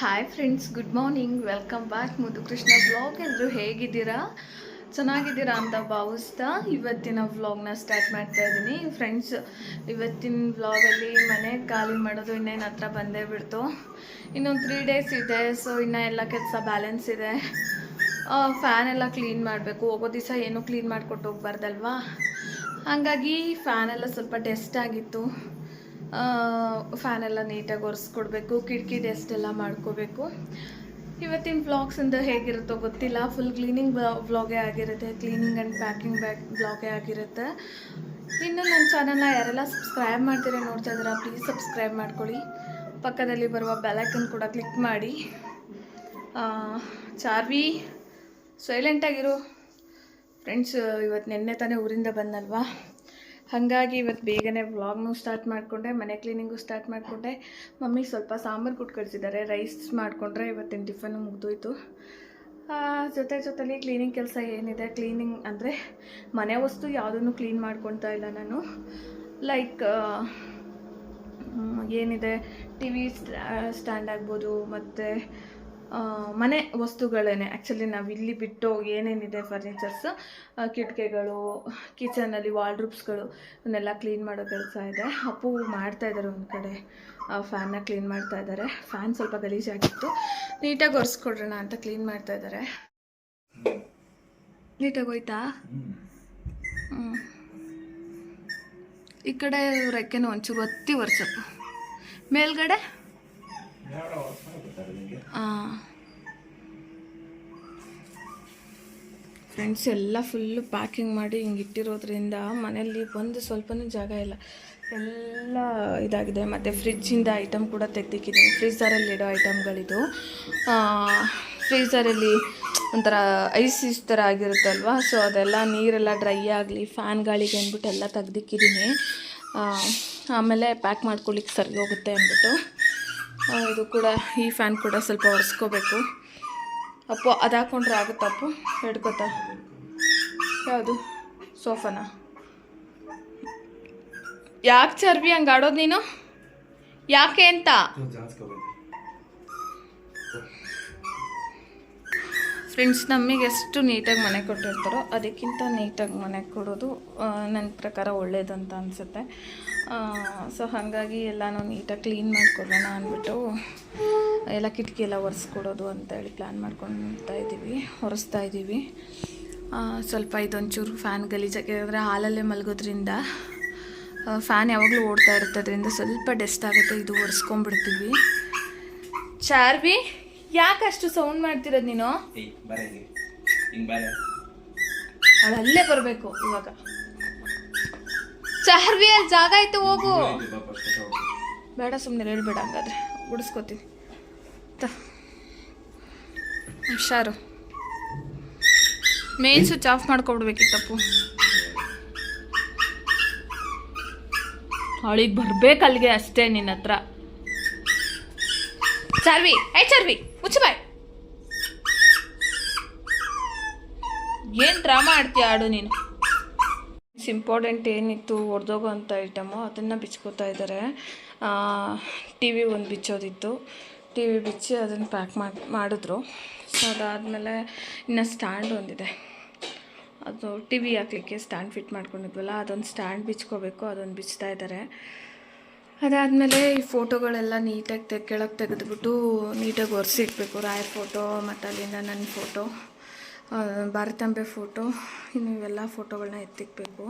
Hi friends good morning welcome back Muddu Krishna blog ಎಲ್ಲರೂ ಹೇಗಿದ್ದೀರಾ? ಚೆನ್ನಾಗಿದ್ದೀರಾ ಅಂತ ಭಾವಿಸ್ತಾ ಇವತ್ತಿನ ವ್ಲಾಗ್ನ ಸ್ಟಾರ್ಟ್ ಮಾಡ್ತಾ ಇದ್ದೀನಿ. ಫ್ರೆಂಡ್ಸ್ ಇವತ್ತಿನ ವ್ಲಾಗಲ್ಲಿ ಮನೆ ಖಾಲಿ ಮಾಡೋದು ಇನ್ನೇನು ಹತ್ರ ಬಂದೇ ಬಿಡ್ತು. ಇನ್ನೊಂದು ತ್ರೀ ಡೇಸ್ ಇದೆ ಸೊ ಇನ್ನೂ ಎಲ್ಲ ಕೆಲಸ ಬ್ಯಾಲೆನ್ಸ್ ಇದೆ. ಫ್ಯಾನ್ ಎಲ್ಲ ಕ್ಲೀನ್ ಮಾಡಬೇಕು. ಹೋಗೋ ದಿವಸ ಏನೂ ಕ್ಲೀನ್ ಮಾಡಿಕೊಟ್ಟು ಹೋಗ್ಬಾರ್ದಲ್ವಾ? ಹಾಗಾಗಿ ಫ್ಯಾನೆಲ್ಲ ಸ್ವಲ್ಪ ಟೆಸ್ಟ್ ಆಗಿತ್ತು. ಫ್ಯಾನ್ ಎಲ್ಲ ನೀಟಾಗಿ ಒರೆಸ್ಕೊಡ್ಬೇಕು, ಕಿಟಕಿ ಡೆಸ್ಟ್ ಎಲ್ಲ ಮಾಡ್ಕೋಬೇಕು. ಇವತ್ತಿನ ವ್ಲಾಗ್ಸಿಂದ ಹೇಗಿರುತ್ತೋ ಗೊತ್ತಿಲ್ಲ. ಫುಲ್ ಕ್ಲೀನಿಂಗ್ ವ್ಲಾಗೇ ಆಗಿರುತ್ತೆ. ಕ್ಲೀನಿಂಗ್ ಆ್ಯಂಡ್ ಪ್ಯಾಕಿಂಗ್ ಬ್ಯಾಕ್ ಬ್ಲಾಗೇ ಆಗಿರುತ್ತೆ. ಇನ್ನು ನನ್ನ ಚಾನಲ್ನ ಯಾರೆಲ್ಲ ಸಬ್ಸ್ಕ್ರೈಬ್ ಮಾಡ್ತೀರಾ ನೋಡ್ತಾ ಇದ್ದೀರಾ ಪ್ಲೀಸ್ ಸಬ್ಸ್ಕ್ರೈಬ್ ಮಾಡ್ಕೊಳ್ಳಿ. ಪಕ್ಕದಲ್ಲಿ ಬರುವ ಬೆಲೈಕನ್ ಕೂಡ ಕ್ಲಿಕ್ ಮಾಡಿ. ಚಾರ್ವಿ ಸೈಲೆಂಟಾಗಿರು ಫ್ರೆಂಡ್ಸ್ ಇವತ್ತು ನಿನ್ನೆ ತಾನೇ ಊರಿಂದ ಬಂದಲ್ವಾ? ಹಾಗಾಗಿ ಇವತ್ತು ಬೇಗನೆ ವ್ಲಾಗ್ನು ಸ್ಟಾರ್ಟ್ ಮಾಡಿಕೊಂಡೆ, ಮನೆ ಕ್ಲೀನಿಂಗು ಸ್ಟಾರ್ಟ್ ಮಾಡಿಕೊಂಡೆ. ಮಮ್ಮಿ ಸ್ವಲ್ಪ ಸಾಂಬಾರು ಕೊಟ್ಟು ಕಳಿಸಿದ್ದಾರೆ ರೈಸ್ ಮಾಡಿಕೊಂಡ್ರೆ ಇವತ್ತಿನ ಟಿಫನ್ನು ಮುಗಿದೋಯ್ತು. ಜೊತೆ ಜೊತೆಲಿ ಕ್ಲೀನಿಂಗ್ ಕೆಲಸ ಏನಿದೆ ಕ್ಲೀನಿಂಗ್ ಅಂದರೆ ಮನೆ ವಸ್ತು ಯಾವುದನ್ನು ಕ್ಲೀನ್ ಮಾಡ್ಕೊತಾ ಇಲ್ಲ ನಾನು. ಲೈಕ್ ಏನಿದೆ ಟಿ ವಿ ಸ್ಟ್ಯಾಂಡ್ ಆಗ್ಬೋದು, ಮತ್ತು ಮನೆ ವಸ್ತುಗಳೇನೆ. ಆ್ಯಕ್ಚುಲಿ ನಾವು ಇಲ್ಲಿ ಬಿಟ್ಟು ಏನೇನಿದೆ ಫರ್ನಿಚರ್ಸ್ ಕಿಟಕಿಗಳು ಕಿಚನಲ್ಲಿ ವಾಲ್ಡ್ರೂಬ್ಸ್ಗಳು ಇವನ್ನೆಲ್ಲ ಕ್ಲೀನ್ ಮಾಡೋ ಕೆಲಸ ಇದೆ. ಅಪ್ಪು ಮಾಡ್ತಾ ಇದ್ದಾರೆ ಒಂದು ಕಡೆ. ಫ್ಯಾನ್ನ ಕ್ಲೀನ್ ಮಾಡ್ತಾ ಇದ್ದಾರೆ ಫ್ಯಾನ್ ಸ್ವಲ್ಪ ಗಲೀಜಾಗಿತ್ತು ನೀಟಾಗಿ ಒರೆಸ್ಕೊಡ್ರೋಣ ಅಂತ ಕ್ಲೀನ್ ಮಾಡ್ತಾ ಇದ್ದಾರೆ ನೀಟಾಗಿ ಹೋಯ್ತಾ? ಹ್ಞೂ ಈ ಕಡೆ ರೆಕ್ಕೆನೂ ಒಂಚೂರು ಒತ್ತಿ ಒರೆಸಪ್ಪ ಮೇಲ್ಗಡೆ? ಫ್ರೆಂಡ್ಸ್ ಎಲ್ಲ ಫುಲ್ಲು ಪ್ಯಾಕಿಂಗ್ ಮಾಡಿ ಹಿಂಗೆ ಇಟ್ಟಿರೋದ್ರಿಂದ ಮನೆಯಲ್ಲಿ ಒಂದು ಸ್ವಲ್ಪನೂ ಜಾಗ ಇಲ್ಲ. ಎಲ್ಲ ಇದಾಗಿದೆ. ಮತ್ತು ಫ್ರಿಜ್ಜಿಂದ ಐಟಮ್ ಕೂಡ ತೆಗ್ದಿಕ್ಕಿದ್ದೀನಿ ಫ್ರೀಝರಲ್ಲಿ ಇಡೋ ಐಟಮ್ಗಳಿದು ಫ್ರೀಝರಲ್ಲಿ ಒಂಥರ ಐಸ್ ಇಸ್ ಥರ ಆಗಿರುತ್ತಲ್ವ? ಸೊ ಅದೆಲ್ಲ ನೀರೆಲ್ಲ ಡ್ರೈ ಆಗಲಿ ಫ್ಯಾನ್ ಗಾಳಿಗೆ ಅಂದ್ಬಿಟ್ಟು ಎಲ್ಲ ತೆಗ್ದಿಕ್ಕಿದ್ದೀನಿ ಆಮೇಲೆ ಪ್ಯಾಕ್ ಮಾಡ್ಕೊಳ್ಳಿಕ್ಕೆ ಸರಿ ಹೋಗುತ್ತೆ ಅಂದ್ಬಿಟ್ಟು. ಇದು ಕೂಡ, ಈ ಫ್ಯಾನ್ ಕೂಡ ಸ್ವಲ್ಪ ಒರೆಸ್ಕೋಬೇಕು. ಅಪ್ಪು, ಅದು ಹಾಕೊಂಡ್ರೆ ಆಗುತ್ತಾ ಅಪ್ಪು? ಹಿಡ್ಕೊತಾ ಯಾವುದು? ಸೋಫಾನ? ಯಾಕೆ ಚರ್ಬಿ ಹಂಗೆ ಆಡೋದು ನೀನು? ಯಾಕೆ ಅಂತ? ಫ್ರೆಂಡ್ಸ್ ನಮಗೆ ಎಷ್ಟು ನೀಟಾಗಿ ಮನೆ ಕೊಟ್ಟಿರ್ತಾರೋ ಅದಕ್ಕಿಂತ ನೀಟಾಗಿ ಮನೆ ಕೊಡೋದು ನನ್ನ ಪ್ರಕಾರ ಒಳ್ಳೇದಂತ ಅನಿಸುತ್ತೆ. ಸೊ ಹಾಗಾಗಿ ಎಲ್ಲನೂ ನೀಟಾಗಿ ಕ್ಲೀನ್ ಮಾಡ್ಕೊಡೋಣ ಅಂದ್ಬಿಟ್ಟು, ಎಲ್ಲ ಕಿಟಕಿ ಎಲ್ಲ ಒರೆಸ್ಕೊಡೋದು ಅಂತೇಳಿ ಪ್ಲ್ಯಾನ್ ಮಾಡ್ಕೊತಾ ಇದ್ದೀವಿ, ಒರೆಸ್ತಾ ಇದ್ದೀವಿ. ಸ್ವಲ್ಪ ಇದೊಂಚೂರು ಫ್ಯಾನ್ ಗಲೀಜಾಗಿದ್ರೆ ಹಾಲಲ್ಲೇ ಮಲಗೋದ್ರಿಂದ ಫ್ಯಾನ್ ಯಾವಾಗಲೂ ಓಡ್ತಾ ಇರುತ್ತೆ ಅದರಿಂದ ಸ್ವಲ್ಪ ಡೆಸ್ಟ್ ಆಗುತ್ತೆ, ಇದು ಒರೆಸ್ಕೊಂಡ್ಬಿಡ್ತೀವಿ. ಚಾರ್ವಿ? ಯಾಕೆ ಅಷ್ಟು ಸೌಂಡ್ ಮಾಡ್ತಿರೋದು ನೀನು? ಅವಳು ಅಲ್ಲೇ ಬರಬೇಕು ಇವಾಗ. ಚಹರ್ವಿ ಅಲ್ಲಿ ಜಾಗ ಆಯ್ತು ಹೋಗು. ಬೇಡ ಸುಮ್ಮನೆ ಹೇಳ್ಬೇಡ ಹಂಗಾದ್ರೆ. ಗುಡಿಸ್ಕೋತೀನಿ. ತ. ಹುಷಾರು. ಮೇನ್ ಸ್ವಿಚ್ ಆಫ್ ಮಾಡ್ಕೊಬಿಡ್ಬೇಕಿತ್ತಪ್ಪು. ಅವಳಿಗೆ ಬರ್ಬೇಕು ಅಲ್ಲಿಗೆ ಅಷ್ಟೇ ನಿನ್ನ ಹತ್ರ ಚಾರ್ವಿ ಐ ಚಾರ್ವಿ ಮುಚ್ಚು ಬಾಯ್ ಏನು ಡ್ರಾಮಾ ಆಡ್ತೀಯ ಆಡು ನೀನು? ಇಂಪಾರ್ಟೆಂಟ್ ಏನಿತ್ತು ಒಡೆದೋಗೋ ಅಂಥ ಐಟಮು ಅದನ್ನು ಬಿಚ್ಕೋತಾ ಇದ್ದಾರೆ ಟಿ ವಿ ಒಂದು ಬಿಚ್ಚೋದಿತ್ತು. ಟಿ ವಿ ಬಿಚ್ಚಿ ಅದನ್ನು ಪ್ಯಾಕ್ ಮಾಡಿ, ಮಾಡಿದ್ರು. ಸೊ ಅದಾದಮೇಲೆ ಇನ್ನು ಸ್ಟ್ಯಾಂಡ್ ಒಂದಿದೆ. ಅದು ಟಿ ವಿ ಹಾಕ್ಲಿಕ್ಕೆ ಸ್ಟ್ಯಾಂಡ್ ಫಿಟ್ ಮಾಡ್ಕೊಂಡಿದ್ವಲ್ಲ, ಅದೊಂದು ಸ್ಟ್ಯಾಂಡ್ ಬಿಚ್ಕೋಬೇಕು, ಅದೊಂದು ಬಿಚ್ತಾ ಇದ್ದಾರೆ ಅದಾದಮೇಲೆ ಈ ಫೋಟೋಗಳೆಲ್ಲ ನೀಟಾಗಿ ತೆಗ್ ಕೆಳಗೆ ತೆಗೆದ್ಬಿಟ್ಟು ನೀಟಾಗಿ ಒರೆಸಿಡ್ಬೇಕು. ರಾಯ ಫೋಟೋ ಮತ್ತು ಅಲ್ಲಿಂದ ನನ್ನ ಫೋಟೋ ಭಾರತಾಂಬೆ ಫೋಟೋ ಇನ್ನು ಇವೆಲ್ಲ ಫೋಟೋಗಳನ್ನ ಎತ್ತಿಕ್ಬೇಕು.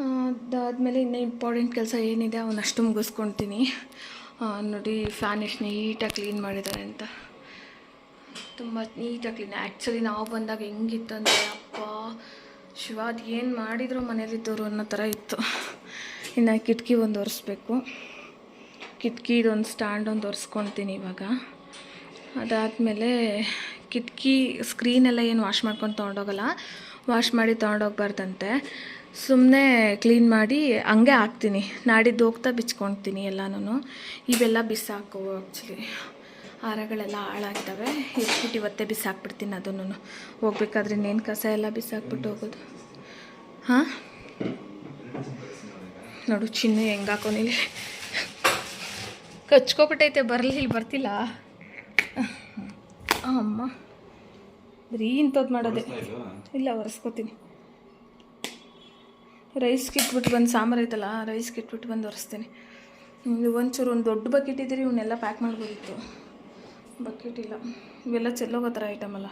ಅದಾದಮೇಲೆ ಇನ್ನೂ ಇಂಪಾರ್ಟೆಂಟ್ ಕೆಲಸ ಏನಿದೆ ಅವನ್ನಷ್ಟು ಮುಗಿಸ್ಕೊಳ್ತೀನಿ ಆ, ನೋಡಿ ಫ್ಯಾನ್ ಎಷ್ಟು ನೀಟಾಗಿ ಕ್ಲೀನ್ ಮಾಡಿದ್ದಾರೆ ಅಂತ. ತುಂಬ ನೀಟಾಗಿ ಕ್ಲೀನ್. ಆ್ಯಕ್ಚುಲಿ ನಾವು ಬಂದಾಗ ಹೆಂಗಿತ್ತು ಅಂದರೆ ಅಪ್ಪ ಶಿವ ಅದು ಏನು ಮಾಡಿದ್ರು ಮನೇಲಿದ್ದವರು ಅನ್ನೋ ಥರ ಇತ್ತು. ಇನ್ನು ಕಿಟಕಿ ಒಂದು ಒರೆಸ್ಬೇಕು. ಕಿಟಕಿದೊಂದು ಸ್ಟ್ಯಾಂಡ್ ಒಂದು ಒರೆಸ್ಕೊತೀನಿ ಇವಾಗ. ಅದಾದಮೇಲೆ ಕಿಟಕಿ ಸ್ಕ್ರೀನೆಲ್ಲ ಏನು ವಾಶ್ ಮಾಡ್ಕೊಂಡು ತೊಗೊಂಡೋಗಲ್ಲ, ವಾಶ್ ಮಾಡಿ ತೊಗೊಂಡೋಗ್ಬಾರ್ದಂತೆ. ಸುಮ್ಮನೆ ಕ್ಲೀನ್ ಮಾಡಿ ಹಂಗೆ ಹಾಕ್ತೀನಿ. ನಾಡಿದ್ದು ಹೋಗ್ತಾ ಬಿಚ್ಕೊಳ್ತೀನಿ ಎಲ್ಲನೂ ಇವೆಲ್ಲ ಬಿಸಾಕು ಆ್ಯಕ್ಚುಲಿ ಹಾರಗಳೆಲ್ಲ ಹಾಳಾಗ್ತವೆ. ಇಟ್ಬಿಟ್ಟು ಇವತ್ತೇ ಬಿಸಾಕ್ಬಿಡ್ತೀನಿ ಅದನ್ನು. ಹೋಗ್ಬೇಕಾದ್ರೆ ಇನ್ನೇನು ಕಸ ಎಲ್ಲ ಬಿಸಾಕ್ಬಿಟ್ಟು ಹೋಗೋದು. ಹಾಂ? ನೋಡು, ಚಿನ್ನ ಹೆಂಗೆ ಹಾಕೊಂಡಿಲ್ಲ ಕಚ್ಕೊಬಿಟ್ಟೈತೆ, ಬರಲಿ, ಇಲ್ಲಿ ಬರ್ತಿಲ್ಲ. ಅಮ್ಮ. ಬರೀ ಇಂಥದ್ದು ಮಾಡೋದೆ. ಇಲ್ಲ, ಒರೆಸ್ಕೋತೀನಿ. ರೈಸ್ ಇಟ್ಬಿಟ್ಟು ಬಂದು ಸಾಂಬಾರು ಐತಲ್ಲ ರೈಸ್ ಇಟ್ಬಿಟ್ಟು ಬಂದು ಒರೆಸ್ತೀನಿ. ಒಂಚೂರು ಒಂದು ದೊಡ್ಡ ಬಕೆಟ್ ಇದ್ದೀರಿ, ಇವನ್ನೆಲ್ಲ ಪ್ಯಾಕ್ ಮಾಡ್ಬೋದಿತ್ತು ಬಕೆಟ್ ಇಲ್ಲ. ಇವೆಲ್ಲ ಚೆಲ್ಲೋಗೋ ಥರ ಐಟಮ್ ಅಲ್ಲ.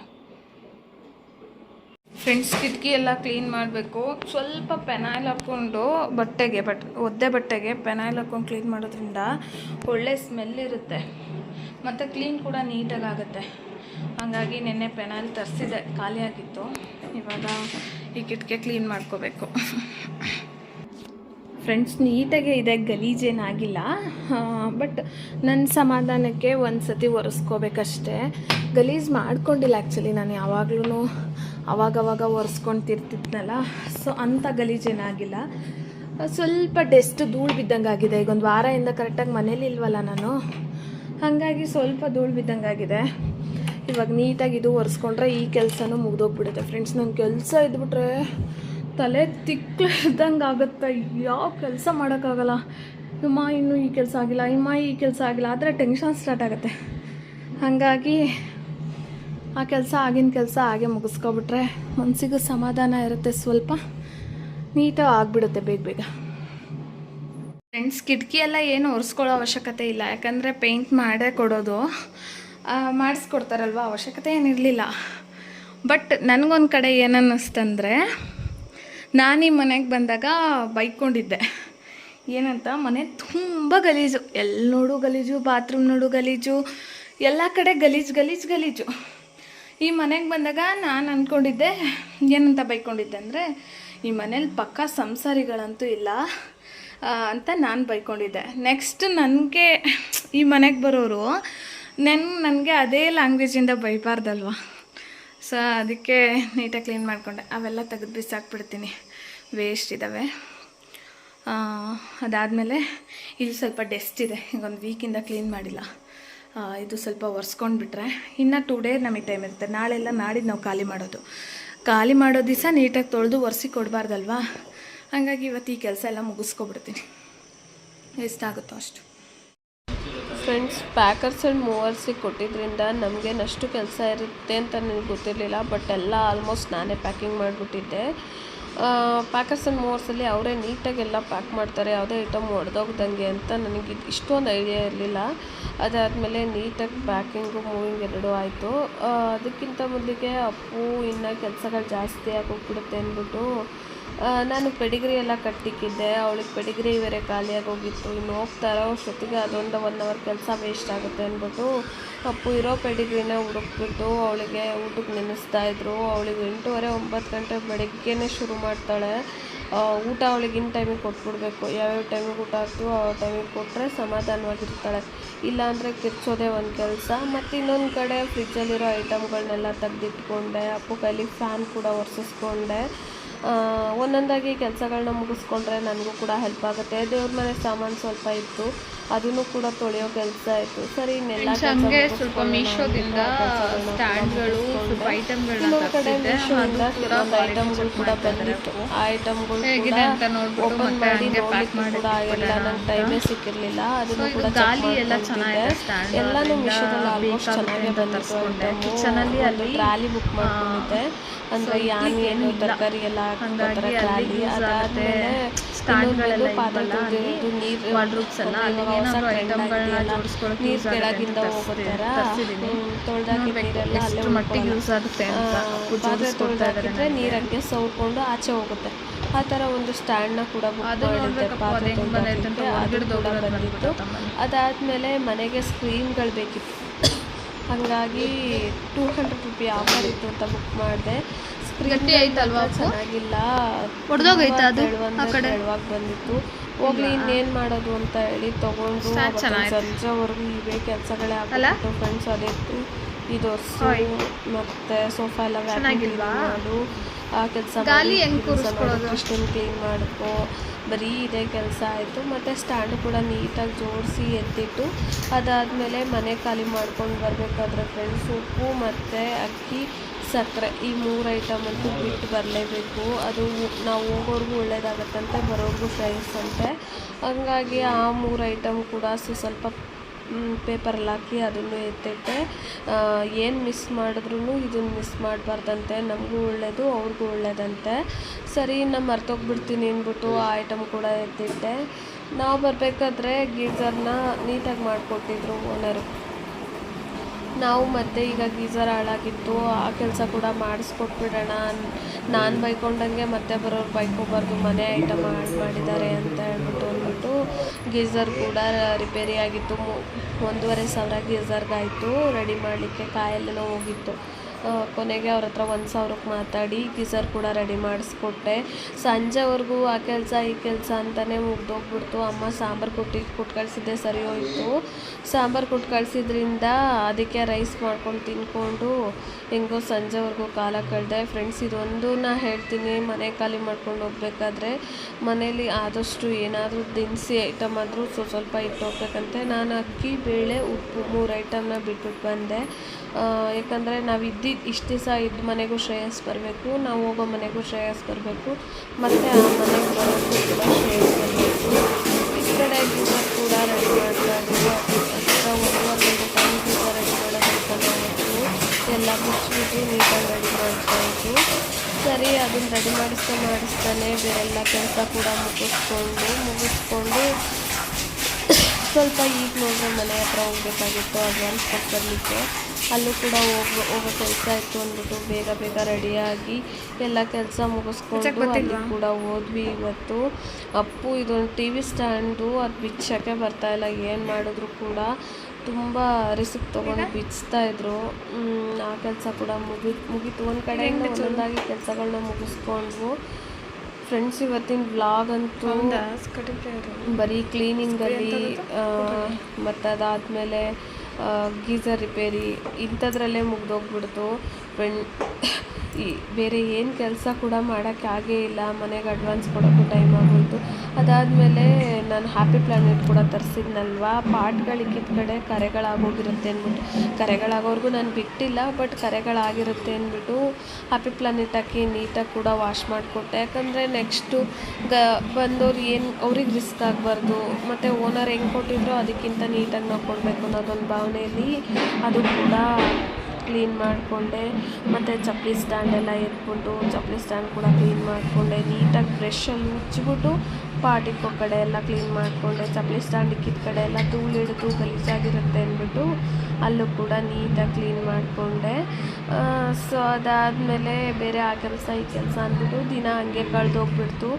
ಫ್ರೆಂಡ್ಸ್ ಕಿಟಕಿ ಎಲ್ಲ ಕ್ಲೀನ್ ಮಾಡಬೇಕು. ಸ್ವಲ್ಪ ಪೆನಾಯ್ಲ್ ಹಾಕ್ಕೊಂಡು ಬಟ್ಟೆಗೆ, ಬಟ್, ಒದ್ದೆ ಬಟ್ಟೆಗೆ ಪೆನಾಯ್ಲ್ ಹಾಕ್ಕೊಂಡು ಕ್ಲೀನ್ ಮಾಡೋದ್ರಿಂದ ಒಳ್ಳೆ ಸ್ಮೆಲ್ ಇರುತ್ತೆ. ಮತ್ತು ಕ್ಲೀನ್ ಕೂಡ ನೀಟಾಗಿ ಆಗುತ್ತೆ ಹಾಗಾಗಿ ನೆನ್ನೆ ಪೆನಾಯ್ಲ್ ತರಿಸಿದೆ ಖಾಲಿಯಾಗಿತ್ತು. ಇವಾಗ ಈ ಕಿಟಕಿ ಕ್ಲೀನ್ ಮಾಡ್ಕೋಬೇಕು. ಫ್ರೆಂಡ್ಸ್ ನೀಟಾಗೆ ಇದೆ ಗಲೀಜೇನಾಗಿಲ್ಲ ಬಟ್ ನನ್ನ ಸಮಾಧಾನಕ್ಕೆ ಒಂದು ಸತಿ ಒರೆಸ್ಕೋಬೇಕಷ್ಟೇ. ಗಲೀಜು ಮಾಡ್ಕೊಂಡಿಲ್ಲ ಆ್ಯಕ್ಚುಲಿ ನಾನು ಯಾವಾಗ್ಲೂ ಅವಾಗವಾಗ ಒರೆಸ್ಕೊಂಡು ತಿರ್ತಿದ್ನಲ್ಲ ಸೊ ಅಂಥ ಗಲೀಜೇನಾಗಿಲ್ಲ. ಸ್ವಲ್ಪ ಡೆಸ್ಟ್ ಧೂಳು ಬಿದ್ದಂಗೆ ಆಗಿದೆ ಈಗ ಒಂದು ವಾರದಿಂದ ಕರೆಕ್ಟಾಗಿ ಮನೇಲಿ ಇಲ್ವಲ್ಲ ನಾನು. ಹಾಗಾಗಿ ಸ್ವಲ್ಪ ಧೂಳು ಬಿದ್ದಂಗೆ ಆಗಿದೆ ಇವಾಗ ನೀಟಾಗಿ ಇದು ಒರೆಸ್ಕೊಂಡ್ರೆ ಈ ಕೆಲಸನೂ ಮುಗ್ದೋಗ್ಬಿಡುತ್ತೆ. ಫ್ರೆಂಡ್ಸ್ ನನ್ನ ಕೆಲಸ ಇದ್ಬಿಟ್ರೆ ತಲೆ ತಿಕ್ಲು ಆಗುತ್ತೆ. ಯಾವ ಕೆಲಸ ಮಾಡೋಕ್ಕಾಗಲ್ಲ. ನಿಮ್ಮ ಇನ್ನೂ ಈ ಕೆಲಸ ಆಗಿಲ್ಲ, ಇಮ್ಮ, ಈ ಕೆಲಸ ಆಗಿಲ್ಲ. ಆದರೆ ಟೆನ್ಷನ್ ಸ್ಟಾರ್ಟ್ ಆಗುತ್ತೆ. ಹಾಗಾಗಿ ಆ ಕೆಲಸ ಆಗಿನ ಕೆಲಸ ಹಾಗೆ ಮುಗಿಸ್ಕೊಬಿಟ್ರೆ ಮನಸ್ಸಿಗೂ ಸಮಾಧಾನ ಇರುತ್ತೆ ಸ್ವಲ್ಪ. ನೀಟಾಗಿ ಆಗಿಬಿಡುತ್ತೆ ಬೇಗ ಬೇಗ. ಫ್ರೆಂಡ್ಸ್ ಕಿಟಕಿ ಎಲ್ಲ ಏನು ಒರೆಸ್ಕೊಳ್ಳೋ ಅವಶ್ಯಕತೆ ಇಲ್ಲ. ಯಾಕಂದರೆ ಪೇಂಟ್ ಮಾಡೇ ಕೊಡೋದು ಮಾಡಿಸ್ಕೊಡ್ತಾರಲ್ವ? ಅವಶ್ಯಕತೆ ಏನಿರಲಿಲ್ಲ. ಬಟ್ ನನಗೊಂದು ಕಡೆ ಏನನ್ನಿಸ್ತಂದರೆ, ನಾನು ಈ ಮನೆಗೆ ಬಂದಾಗ ಬೈಕೊಂಡಿದ್ದೆ ಏನಂತ? ಮನೆ ತುಂಬ ಗಲೀಜು. ಎಲ್ಲಿ ನೋಡು ಗಲೀಜು ಬಾತ್ರೂಮ್ ನೋಡು ಗಲೀಜು, ಎಲ್ಲ ಕಡೆ ಗಲೀಜು ಗಲೀಜು ಗಲೀಜು. ಈ ಮನೆಗೆ ಬಂದಾಗ ನಾನು ಅಂದ್ಕೊಂಡಿದ್ದೆ ಏನಂತ ಬೈಕೊಂಡಿದ್ದೆ ಅಂದರೆ, ಈ ಮನೇಲಿ ಪಕ್ಕ ಸಂಸಾರಿಗಳಂತೂ ಇಲ್ಲ ಅಂತ ನಾನು ಬೈಕೊಂಡಿದ್ದೆ. ನೆಕ್ಸ್ಟ್ ನನಗೆ, ಈ ಮನೆಗೆ ಬರೋರು, ನೆನ್, ನನಗೆ ಅದೇ ಲ್ಯಾಂಗ್ವೇಜಿಂದ ಬೈಬಾರ್ದಲ್ವ? ಸೊ ಅದಕ್ಕೆ ನೀಟಾಗಿ ಕ್ಲೀನ್ ಮಾಡಿಕೊಂಡೆ. ಅವೆಲ್ಲ ತೆಗೆದು ಬಿಸಾಕ್ಬಿಡ್ತೀನಿ. ವೇಸ್ಟ್ ಇದ್ದಾವೆ ಅದಾದಮೇಲೆ, ಇಲ್ಲಿ ಸ್ವಲ್ಪ ಡೆಸ್ಟ್ ಇದೆ. ಈಗ ಒಂದು ವೀಕಿಂದ ಕ್ಲೀನ್ ಮಾಡಿಲ್ಲ. ಇದು ಸ್ವಲ್ಪ ಒರೆಸ್ಕೊಂಡು ಬಿಟ್ರೆ ಇನ್ನು ಟೂ ಡೇ ನಮಗೆ ಟೈಮ್ ಇರುತ್ತೆ. ನಾಳೆಲ್ಲ ನಾಡಿದ್ದು ನಾವು ಖಾಲಿ ಮಾಡೋದು. ಖಾಲಿ ಮಾಡೋ ದಿವಸ ನೀಟಾಗಿ ತೊಳೆದು ಒರೆಸಿ ಕೊಡಬಾರ್ದಲ್ವಾ? ಹಾಗಾಗಿ ಇವತ್ತು ಈ ಕೆಲಸ ಎಲ್ಲ ಮುಗಿಸ್ಕೊಬಿಡ್ತೀನಿ. ಎಷ್ಟಾಗುತ್ತೋ ಅಷ್ಟು. ಫ್ರೆಂಡ್ಸ್ ಪ್ಯಾಕರ್ಸ್ ಆ್ಯಂಡ್ ಮೂವರ್ಸಿಗೆ ಕೊಟ್ಟಿದ್ದರಿಂದ ನಮಗೇನಷ್ಟು ಕೆಲಸ ಇರುತ್ತೆ ಅಂತ ನನಗೆ ಗೊತ್ತಿರಲಿಲ್ಲ ಬಟ್ ಎಲ್ಲ ಆಲ್ಮೋಸ್ಟ್ ನಾನೇ ಪ್ಯಾಕಿಂಗ್ ಮಾಡಿಬಿಟ್ಟಿದ್ದೆ. ಪ್ಯಾಕರ್ಸ್ ಆ್ಯಂಡ್ ಮೂವರ್ಸಲ್ಲಿ ಅವರೇ ನೀಟಾಗಿ ಎಲ್ಲ ಪ್ಯಾಕ್ ಮಾಡ್ತಾರೆ, ಯಾವುದೇ ಐಟಮ್ ಒಡೆದೋಗ್ದಂಗೆ ಅಂತ ನನಗೆ ಇಷ್ಟೊಂದು ಐಡಿಯಾ ಇರಲಿಲ್ಲ. ಅದಾದಮೇಲೆ ನೀಟಾಗಿ ಪ್ಯಾಕಿಂಗು, ಮೂವಿಂಗ್ ಎರಡೂ ಆಯಿತು. ಅದಕ್ಕಿಂತ ಮೊದಲಿಗೆ ಅಪ್ಪು ಇನ್ನು ಕೆಲಸಗಳು ಜಾಸ್ತಿ ಆಗೋಗ್ಬಿಡುತ್ತೆ ಅಂದ್ಬಿಟ್ಟು ನಾನು ಪೆಡಿಗ್ರಿ ಎಲ್ಲ ಕಟ್ಟಿಕ್ಕಿದ್ದೆ. ಅವಳಿಗೆ ಪೆಡಿಗ್ರಿ ಬೇರೆ ಖಾಲಿಯಾಗಿ ಹೋಗಿತ್ತು. ಇನ್ನು ಹೋಗ್ತಾ ಇರೋ ಅಷ್ಟೊತ್ತಿಗೆ ಅದೊಂದು ಒನ್ ಅವರ್ ಕೆಲಸ ವೇಸ್ಟ್ ಆಗುತ್ತೆ ಅಂದ್ಬಿಟ್ಟು ಅಪ್ಪು ಇರೋ ಪೆಡಿಗ್ರಿನ ಹುಡುಕ್ಬಿಟ್ಟು ಅವಳಿಗೆ ಊಟಕ್ಕೆ ನೆನೆಸ್ತಾ ಇದ್ರು. ಅವಳಿಗೆ ಎಂಟೂವರೆ ಒಂಬತ್ತು ಗಂಟೆ ಬೆಳಗ್ಗೆನೇ ಶುರು ಮಾಡ್ತಾಳೆ. ಊಟ ಅವಳಿಗೆ ಇನ್ ಟೈಮಿಗೆ ಕೊಟ್ಬಿಡ್ಬೇಕು. ಯಾವ್ಯಾವ ಟೈಮಿಗೆ ಊಟ ಹಾಕ್ತೀವೋ ಆ ಟೈಮಿಗೆ ಕೊಟ್ಟರೆ ಸಮಾಧಾನವಾಗಿರ್ತಾಳೆ. ಇಲ್ಲಾಂದರೆ ಕಿರ್ಚೋದೇ ಒಂದು ಕೆಲಸ. ಮತ್ತು ಇನ್ನೊಂದು ಕಡೆ ಫ್ರಿಜ್ಜಲ್ಲಿರೋ ಐಟಮ್ಗಳನ್ನೆಲ್ಲ ತೆಗೆದಿಟ್ಕೊಂಡೆ. ಅಪ್ಪು ಕೈಲಿ ಫ್ಯಾನ್ ಕೂಡ ಒರೆಸಿಸ್ಕೊಂಡೆ. ಒಂದೊಂದಾಗಿ ಕೆಲಸಗಳನ್ನ ಮುಗಿಸ್ಕೊಂಡ್ರೆ ನನಗೂ ಕೂಡ ಹೆಲ್ಪ್ ಆಗುತ್ತೆ. ದೇವ್ರ ಮನೆ ಸಾಮಾನು ಸ್ವಲ್ಪ ಇತ್ತು ಅದನ್ನು ಕೂಡ ತೊಳೆಯೋ ಕೆಲಸ ಇತ್ತು ಸರಿ ಇನ್ನೆಲ್ಲ ಹಂಗೆ ಸ್ವಲ್ಪ ಮೀಶೋದಿಂದ ಸ್ಟ್ಯಾಂಡ್ಗಳು ಸ್ವಲ್ಪ ಐಟಮ್ಗಳನ್ನ ಕಡೆ ಮೀಶೋದಿಂದ ಕೆಲವೊಂದು ಐಟಮ್ಗಳು ಕೂಡ ಬಂದಿತ್ತು. ಆ ಐಟಮ್ಗಳು ಹೇಗಿದೆ ಅಂತ ನೋಡ್ಬಿಟ್ಟು ಮತ್ತೆ ಹಂಗೆ ಕೂಡ ಮಾಡಿ ಎಲ್ಲ ನಂಗೆ ಟೈಮೇ ಸಿಕ್ಕಿರಲಿಲ್ಲ. ಅದನ್ನು ಕೂಡ ಗಾಲಿ ಎಲ್ಲ ಚೆನ್ನಾಗಿದೆ stand ಎಲ್ಲಾನು ಮೀಶೋದಲ್ಲಿ ಆಲ್ಮೋಸ್ಟ್ ಚೆನ್ನಾಗಿ ಬಂದಿತ್ತು ತರ್ಸ್ಕೊಂಡೆ. ಅಲ್ಲಿ ಟ್ರಾಲಿ ಬುಕ್ ಮಾಡ್ಕೊಂಡಿದ್ದೆ. ಅಂದರೆ ಯಾನ್ ಏನು ತರಕಾರಿ ಎಲ್ಲ ಹಂಗಾಗಿ ಅಲ್ಲಿ ಆಗುತ್ತೆ. ಸ್ಟ್ಯಾಂಡ್ಗಳೆಲ್ಲ ನೀರು ಎಲ್ಲ ಏನಾದ್ರು ನೀರ್ ಕೆಳಗಿಂದ ಅಲ್ಲೇ ಮಟ್ಟಿಗೆ ಯೂಸ್ ಆಗುತ್ತೆ ಅಂತ ಪಾತ್ರೆ. ಸೌರ್ಕೊಂಡು ಆಚೆ ಹೋಗುತ್ತೆ. ಆ ಥರ ಒಂದು ಸ್ಟ್ಯಾಂಡ್ನ ಕೂಡ ಅದು ಪಾತ್ರೆ ಬಂದಿತ್ತು ಅದಾದಮೇಲೆ ಮನೆಗೆ ಸ್ಕ್ರೀನ್ಗಳು ಬೇಕಿತ್ತು. ಹಾಗಾಗಿ ಟೂ ಹಂಡ್ರೆಡ್ ರುಪಿ ಆಫರ್ ಇತ್ತು ಅಂತ ಬುಕ್ ಮಾಡಿದೆ. ಗಟ್ಟಿ ಐತಲ್ವಾ? ಚೆನ್ನಾಗಿಲ್ಲ ಒಡ್ದೋಗೈತಾ ಅದು? ಆ ಕಡೆ? ಬಂದಿತ್ತು ಹೋಗ್ಲಿ ಇನ್ನೇನು ಮಾಡೋದು ಅಂತ ಹೇಳಿ ತಗೊಂಡು. ಸಂಜೆವರೆಗೂ ಇವೇ ಕೆಲಸಗಳೇ ಅಲ್ಲ? ಫ್ರೆಂಡ್ಸ್ ಅದೇ ಇದು ಹಾಯ್. ಮತ್ತೆ ಸೋಫಾ ಎಲ್ಲ ವ್ಯಾಕ್ಯೂಮ್? ಮಾಡು ಆ ಕೆಲಸ ಅಷ್ಟೊಂದು? ಕ್ಲೀನ್ ಮಾಡ್ಕೋ ಬರೀ ಇದೇ ಕೆಲಸ ಆಯಿತು ಮತ್ತು ಸ್ಟ್ಯಾಂಡ್ ಕೂಡ ನೀಟಾಗಿ ಜೋಡಿಸಿ ಎತ್ತಿಟ್ಟು ಅದಾದಮೇಲೆ ಮನೆ ಖಾಲಿ ಮಾಡ್ಕೊಂಡು ಬರಬೇಕಾದ್ರೆ ಫ್ರೆಂಡ್ಸ್ ಉಪ್ಪು ಮತ್ತು ಅಕ್ಕಿ ಸಕ್ಕರೆ ಈ ಮೂರು ಐಟಮ್ ಅಂತೂ ಬಿಟ್ಟು ಬರಲೇಬೇಕು. ಅದು ನಾವು ಹೋಗೋರ್ಗೂ ಒಳ್ಳೆಯದಾಗತ್ತಂತೆ ಬರೋರ್ಗೂ ಅಂತೆ. ಹಂಗಾಗಿ ಆ ಮೂರು ಐಟಮ್ ಕೂಡ ಸೊ ಸ್ವಲ್ಪ ಪೇಪರಲ್ಲಿ ಹಾಕಿ ಅದನ್ನು ಎತ್ತಿಟ್ಟೆ ಏನು ಮಿಸ್ ಮಾಡಿದ್ರೂ ಇದನ್ನು ಮಿಸ್ ಮಾಡಬಾರ್ದಂತೆ. ನಮಗೂ ಒಳ್ಳೆಯದು ಅವ್ರಿಗೂ ಒಳ್ಳೆಯದಂತೆ ಸರಿ ನಾನು ಮರ್ತೋಗ್ಬಿಡ್ತೀನಿ ಅಂದ್ಬಿಟ್ಟು ಆ ಐಟಮ್ ಕೂಡ ಎತ್ತಿಟ್ಟೆ. ನಾವು ಬರಬೇಕಾದ್ರೆ ಗೀಝರ್ನ ನೀಟಾಗಿ ಮಾಡಿಕೊಟ್ಟಿದ್ರು ಓನರು ನಾವು ಮತ್ತೆ ಈಗ ಗೀಝರ್ ಹಾಳಾಗಿತ್ತು, ಆ ಕೆಲಸ ಕೂಡ ಮಾಡಿಸ್ಕೊಟ್ಬಿಡೋಣ ನಾನು ಬೈಕೊಂಡಂಗೆ ಮತ್ತೆ ಬರೋರು ಬೈಕೋಬಾರ್ದು, ಮನೆ ಐಟಮ್ ಹಾಳು ಮಾಡಿದ್ದಾರೆ ಅಂತ ಹೇಳ್ಬಿಟ್ಟು ಅಂದ್ಬಿಟ್ಟು ಗೀಝರ್ ಕೂಡ ರಿಪೇರಿ ಆಗಿತ್ತು. ಒಂದೂವರೆ ಸಾವಿರ ಗೀಝರ್ಗಾಯಿತು ರೆಡಿ ಮಾಡಲಿಕ್ಕೆ ಕಾಯಲ್ಲೆಲ್ಲ ಹೋಗಿತ್ತು. ಕೊನೆಗೆ ಅವ್ರ ಹತ್ರ ಒಂದು ಸಾವಿರಕ್ಕೆ ಮಾತಾಡಿ ಗೀಸರ್ ಕೂಡ ರೆಡಿ ಮಾಡಿಸ್ಕೊಟ್ಟೆ. ಸಂಜೆವರೆಗೂ ಆ ಕೆಲಸ ಈ ಕೆಲಸ ಅಂತಲೇ ಮುಗ್ದೋಗ್ಬಿಡ್ತು. ಅಮ್ಮ ಸಾಂಬಾರು ಕುಟ್ಟಿ ಕೊಟ್ಟು ಕಳಿಸಿದ್ದೆ ಸರಿ ಹೋಯಿತು. ಸಾಂಬಾರು ಕೊಟ್ಟು ಕಳಿಸಿದ್ರಿಂದ ಅದಕ್ಕೆ ರೈಸ್ ಮಾಡ್ಕೊಂಡು ತಿನ್ಕೊಂಡು ಹೆಂಗೋ ಸಂಜೆವರೆಗೂ ಕಾಲ ಕಳೆದೆ. ಫ್ರೆಂಡ್ಸ್ ಇದೊಂದು ನಾ ಹೇಳ್ತೀನಿ, ಮನೆ ಖಾಲಿ ಮಾಡ್ಕೊಂಡು ಹೋಗ್ಬೇಕಾದ್ರೆ ಮನೇಲಿ ಆದಷ್ಟು ಏನಾದರೂ ದಿನಸಿ ಐಟಮ್ ಆದರೂ ಸ್ವಲ್ಪ ಸ್ವಲ್ಪ ಇಟ್ಟು ಹೋಗ್ಬೇಕಂತೆ. ನಾನು ಅಕ್ಕಿ, ಬೇಳೆ, ಉಪ್ಪು ಮೂರು ಐಟಮ್ನ ಬಿಟ್ಬಿಟ್ಟು ಬಂದೆ. ಆ, ಯಾಕಂದರೆ ನಾವು ಇದ್ದಿದ್ದು ಇಷ್ಟು ದಿವಸ ಇದ್ದ ಮನೆಗೂ ಶ್ರೇಯಸ್ ಬರಬೇಕು ನಾವು ಹೋಗೋ ಮನೆಗೂ ಶ್ರೇಯಸ್ ಬರಬೇಕು ಮತ್ತು ಆ ಮನೆಗೆ ಬರೋಕ್ಕೂ ಕೂಡ ಶ್ರೇಯಸ್ ಬರಬೇಕು. ಈ ಕಡೆ ಗೀಸರ್ ಕೂಡ ರೆಡಿ ಮಾಡ್ತಾಯಿದ್ದೀವಿ ಹತ್ತಿರ ಟೈಮ್ ಗೀಸರ್ ರೆಡಿ ಮಾಡೋದಕ್ಕಲ್ಲ ಆಯಿತು ಎಲ್ಲ ಮುಚ್ಚಿಬಿಟ್ಟು ನೀಟಾಗಿ ರೆಡಿ ಮಾಡ್ತಾ ಇದ್ರು ಸರಿ ಅದನ್ನು ರೆಡಿ ಮಾಡಿಸ್ತಾ ಮಾಡಿಸ್ತಾನೆ ಬೇರೆಲ್ಲ ಕೆಲಸ ಕೂಡ ಮುಗಿಸ್ಕೊಂಡು ಮುಗಿಸ್ಕೊಂಡು ಸ್ವಲ್ಪ ಈಗ ನೋಡಿದ್ರೆ ಮನೆ ಹತ್ರ ಹೋಗ್ಬೇಕಾಗಿತ್ತು ಅಡ್ವಾನ್ಸ್ ಕೊಟ್ಟು ಬರಲಿಕ್ಕೆ ಅಲ್ಲೂ ಕೂಡ ಹೋಗೋ ಹೋಗೋ ಕೆಲಸ ಇತ್ತು ಅಂದ್ಬಿಟ್ಟು ಬೇಗ ಬೇಗ ರೆಡಿಯಾಗಿ ಎಲ್ಲ ಕೆಲಸ ಮುಗಿಸ್ಕೊಂಡು ಅಲ್ಲಿ ಕೂಡ ಹೋದ್ವಿ ಇವತ್ತು. ಅಪ್ಪು ಇದೊಂದು ಟಿ ವಿ ಸ್ಟ್ಯಾಂಡು ಅದು ಬಿಚ್ಚಕ್ಕೆ ಬರ್ತಾ ಇಲ್ಲ ಏನು ಮಾಡಿದ್ರು ಕೂಡ ತುಂಬ ರಿಸ್ಕ್ ತೊಗೊಂಡು ಬಿಚ್ತಾ ಇದ್ರು. ಆ ಕೆಲಸ ಕೂಡ ಮುಗಿ ಮುಗೀತು. ಒಂದು ಕಡೆಯಿಂದ ಒಂದೊಂದಾಗಿ ಕೆಲಸಗಳನ್ನ ಮುಗಿಸ್ಕೊಂಡ್ವು ಫ್ರೆಂಡ್ಸ್ ಇವತ್ತಿನ ಬ್ಲಾಗ್ ಅಂತೂ ಬರೀ ಕ್ಲೀನಿಂಗಲ್ಲಿ ಮತ್ತು ಅದಾದಮೇಲೆ ಗೀಝರ್ ರಿಪೇರಿ ಇಂಥದ್ರಲ್ಲೇ ಮುಗ್ದೋಗ್ಬಿಡ್ತು. ಈ ಬೇರೆ ಏನು ಕೆಲಸ ಕೂಡ ಮಾಡೋಕ್ಕೆ ಆಗೇ ಇಲ್ಲ, ಮನೆಗೆ ಅಡ್ವಾನ್ಸ್ ಕೊಡೋಕ್ಕೂ ಟೈಮ್ ಆಗೋಯ್ತು. ಅದಾದಮೇಲೆ ನಾನು ಹ್ಯಾಪಿ ಪ್ಲಾನೆಟ್ ಕೂಡ ತರಿಸಿದ್ನಲ್ವಾ? ಪಾಟ್ಗಳಿಕ್ಕಿದ ಕಡೆ ಕರೆಗಳಾಗೋಗಿರುತ್ತೆ ಅಂದ್ಬಿಟ್ಟು ಕರೆಗಳಾಗೋವರೆಗೂ ನಾನು ಬಿಟ್ಟಿಲ್ಲ ಬಟ್ ಕರೆಗಳಾಗಿರುತ್ತೆ ಅಂದ್ಬಿಟ್ಟು ಹ್ಯಾಪಿ ಪ್ಲಾನೆಟ್ ಹಾಕಿ ನೀಟಾಗಿ ಕೂಡ ವಾಶ್ ಮಾಡಿಕೊಟ್ಟೆ. ಯಾಕಂದರೆ ನೆಕ್ಸ್ಟು ಗ ಬಂದವ್ರು ಏನು ಅವ್ರಿಗೆ ರಿಸ್ಕ್ ಆಗಬಾರ್ದು. ಮತ್ತು ಓನರ್ ಹೆಂಗೆ ಕೊಟ್ಟಿದ್ರೋ ಅದಕ್ಕಿಂತ ನೀಟಾಗಿ ನಾವು ಕೊಡಬೇಕು ಅನ್ನೋದೊಂದು ಭಾವನೆಯಲ್ಲಿ ಅದು ಕೂಡ ಕ್ಲೀನ್ ಮಾಡಿಕೊಂಡೆ. ಮತ್ತು ಚಪ್ಪಲಿ ಸ್ಟ್ಯಾಂಡ್ ಎಲ್ಲ ಎತ್ಬಿಟ್ಟು, ಚಪ್ಪಲಿ ಸ್ಟ್ಯಾಂಡ್ ಕೂಡ ಕ್ಲೀನ್ ಮಾಡಿಕೊಂಡೆ. ನೀಟಾಗಿ ಬ್ರಷಲ್ಲಿ ಮುಚ್ಚಿಬಿಟ್ಟು ಪಾಟಿಕೋ ಕಡೆ ಎಲ್ಲ ಕ್ಲೀನ್ ಮಾಡಿಕೊಂಡೆ. ಚಪ್ಪಲಿ ಸ್ಟ್ಯಾಂಡ್ ಇಕ್ಕಿದ ಕಡೆ ಎಲ್ಲ ಧೂಳು ಹಿಡಿದು ಗಲೀಜಾಗಿರುತ್ತೆ ಅಂದ್ಬಿಟ್ಟು ಅಲ್ಲೂ ಕೂಡ ನೀಟಾಗಿ ಕ್ಲೀನ್ ಮಾಡಿಕೊಂಡೆ. ಸೊ ಅದಾದಮೇಲೆ ಬೇರೆ ಆ ಕೆಲಸ ಈ ಕೆಲಸ ಅಂದ್ಬಿಟ್ಟು ದಿನ ಹಂಗೆ ಕಳೆದೋಗ್ಬಿಡ್ತು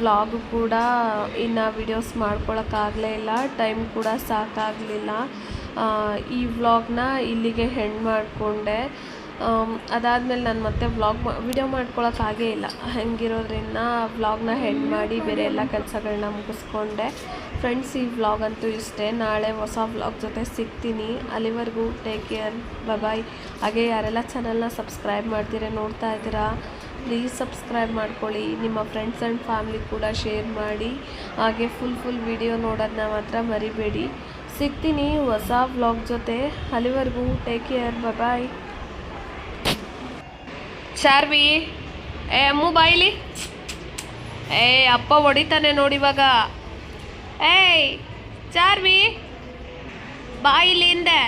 ವ್ಲಾಗ್ ಕೂಡ ಇನ್ನು ವಿಡಿಯೋಸ್ ಮಾಡ್ಕೊಳಕ್ಕಾಗಲೇ ಇಲ್ಲ ಟೈಮ್ ಕೂಡ ಸಾಕಾಗಲಿಲ್ಲ. ಈ ವ್ಲಾಗ್ನ ಇಲ್ಲಿಗೆ ಹೆಂಡ್ ಮಾಡಿಕೊಂಡೆ. ಅದಾದಮೇಲೆ ನಾನು ಮತ್ತೆ ವ್ಲಾಗ್ ಮಾ ವಿಡಿಯೋ ಮಾಡ್ಕೊಳಕ್ಕಾಗೇ ಇಲ್ಲ. ಹಂಗಿರೋದ್ರಿಂದ ವ್ಲಾಗ್ನ ಹೆಂಡ್ ಮಾಡಿ ಬೇರೆ ಎಲ್ಲ ಕೆಲಸಗಳನ್ನ ಮುಗಿಸ್ಕೊಂಡೆ. ಫ್ರೆಂಡ್ಸ್ ಈ ವ್ಲಾಗ್ ಅಂತೂ ಇಷ್ಟೇ. ನಾಳೆ ಹೊಸ ವ್ಲಾಗ್ ಜೊತೆ ಸಿಗ್ತೀನಿ. ಅಲ್ಲಿವರೆಗೂ ಟೇಕ್ ಕೇರ್ ಬಾಯ್ ಹಾಗೆ ಯಾರೆಲ್ಲ ಚಾನಲ್ನ ಸಬ್ಸ್ಕ್ರೈಬ್ ಮಾಡ್ತೀರಾ, ನೋಡ್ತಾ ಇದ್ದೀರಾ ಪ್ಲೀಸ್ ಸಬ್ಸ್ಕ್ರೈಬ್ ಮಾಡ್ಕೊಳ್ಳಿ. ನಿಮ್ಮ ಫ್ರೆಂಡ್ಸ್ ಆ್ಯಂಡ್ ಫ್ಯಾಮ್ಲಿ ಕೂಡ ಶೇರ್ ಮಾಡಿ. ಹಾಗೆ ಫುಲ್ ಫುಲ್ ವಿಡಿಯೋ ನೋಡೋದನ್ನ ಮಾತ್ರ ಮರಿಬೇಡಿ. ಸಿಗ್ತೀನಿ, ಹೊಸ ವ್ಲಾಗ್ ಜೊತೆ. ಅಲ್ಲಿವರೆಗೂ ಟೇಕ್ ಕೇರ್ ಬಾಯ್ ಶಾರ್ವಿ, ಏ, ಅಮ್ಮು ಬಾಯಿಲಿ ಏ, ಅಪ್ಪ ಹೊಡಿತಾನೆ ನೋಡಿವಾಗ ಏಯ್ ಚಾರ್ವಿ ಬಾಯಿಲಿ ಹಿಂದೆ.